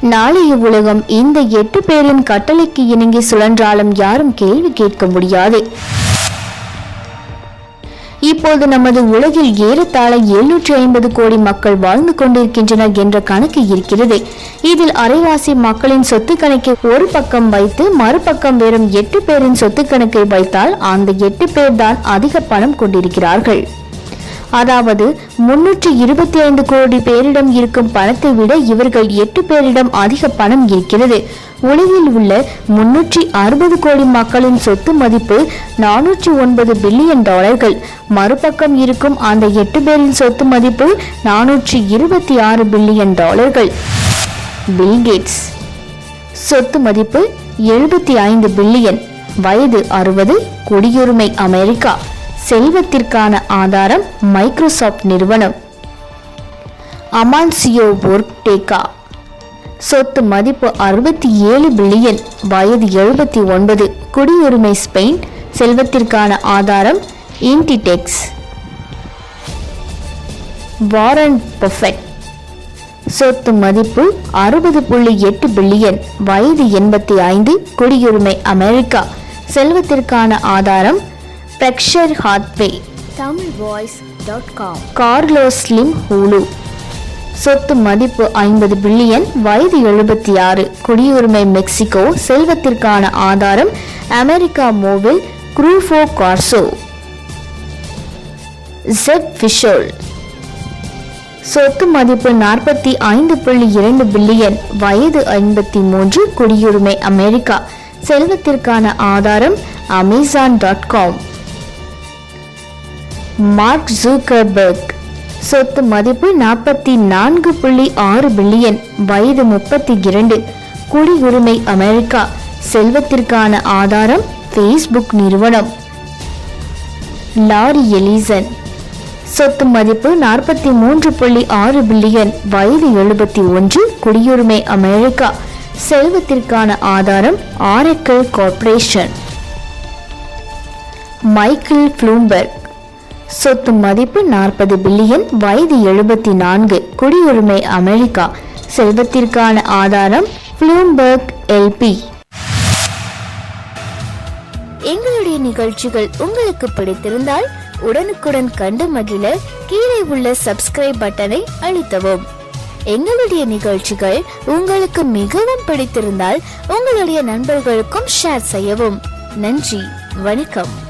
நாளைய உலகம் இந்த எட்டு பேரின் கட்டளைக்கு இணங்கி சுழன்றாலும் யாரும் கேள்வி கேட்க முடியாது. இப்போது நமது உலகில் ஏறத்தாழ எழுநூற்றி ஐம்பது கோடி மக்கள் வாழ்ந்து கொண்டிருக்கின்றனர் என்ற கணக்கு இருக்கிறது. இதில் அரைவாசி மக்களின் சொத்து கணக்கை ஒரு பக்கம் வைத்து மறுபக்கம் வெறும் எட்டு பேரின் சொத்து கணக்கை வைத்தால் அந்த எட்டு பேர் தான் அதிக பணம் கொண்டிருக்கிறார்கள். அதாவது முன்னூற்றி இருபத்தி ஐந்து கோடி பேரிடம் இருக்கும் பணத்தை விட இவர்கள் எட்டு பேரிடம் அதிக பணம் இருக்கிறது. உலகில் உள்ள முன்னூற்றி அறுபது கோடி மக்களின் சொத்து மதிப்பு நானூற்றி ஒன்பது பில்லியன் டாலர்கள். மறுபக்கம் இருக்கும் அந்த எட்டு பேரின் சொத்து மதிப்பு நானூற்றி இருபத்தி ஆறு பில்லியன் டாலர்கள். பில்கேட்ஸ் சொத்து மதிப்பு எழுபத்தி ஐந்து பில்லியன். வயது அறுபது. குடியுரிமை அமெரிக்கா. செல்வத்திற்கான ஆதாரம் மைக்ரோசாஃப்ட் நிறுவனம். அமான்சியோ ஒர்க்டேகா சொத்து மதிப்பு அறுபத்தி ஏழு பில்லியன் வயது எழுபத்தி ஒன்பது. குடியுரிமை ஸ்பெயின் செல்வத்திற்கான ஆதாரம் இன்டிடெக்ஸ் வாரன் பஃபெட் சொத்து மதிப்பு அறுபது புள்ளி எட்டு பில்லியன் வயது எண்பத்தி ஐந்து. குடியுரிமை அமெரிக்கா செல்வத்திற்கான ஆதாரம் Berkshire Hathaway Tamil voice dot com Carlos Slim Helu சொத்து மதிப்பு ஐம்பது பில்லியன் வயது எழுபத்தி ஆறு. குடியுரிமை மெக்சிகோ செல்வத்திற்கான ஆதாரம் அமெரிக்கா மோவில் குரூஃபோ கார்சோ ஜெட் ஃபிஷோல் சொத்து மதிப்பு நாற்பத்தி ஐந்து புள்ளி இரண்டு பில்லியன் வயது ஐம்பத்தி மூன்று. குடியுரிமை அமெரிக்கா. செல்வத்திற்கான ஆதாரம் Amazon dot com Mark Zuckerberg சொத்து மதிப்பு நாற்பத்தி நான்கு புள்ளி ஆறு பில்லியன் வயது முப்பத்தி இரண்டு குடியுரிமை அமெரிக்கா செல்வத்திற்கான ஆதாரம் ஃபேஸ்புக் நிறுவனம். Larry Ellison. சொத்து மதிப்பு நாற்பத்தி மூன்று புள்ளி ஆறு பில்லியன் வயது எழுபத்தி ஒன்று குடியுரிமை அமெரிக்கா செல்வத்திற்கான ஆதாரம் ஆரக்கல் கார்ப்பரேஷன் மைக்கேல் ப்ளூம்பர்க் சொத்து மதிப்பு நாற்பது பில்லியன் வயது எழுபத்தி நான்கு குடியுரிமை அமெரிக்கா. செல்வத்திற்கான ஆதாரம் ஃப்ளூம்பர்க் எல்பி எங்களுடைய நிகழ்ச்சிகள் உங்களுக்கு பிடித்திருந்தால் உடனுக்குடன் கண்டு மகிழ கீழே உள்ள சப்ஸ்கிரைப் பட்டனை அழுத்தவும். எங்களுடைய நிகழ்ச்சிகள் உங்களுக்கு மிகவும் பிடித்திருந்தால் உங்களுடைய நண்பர்களுக்கும் ஷேர் செய்யவும். நன்றி வணக்கம்.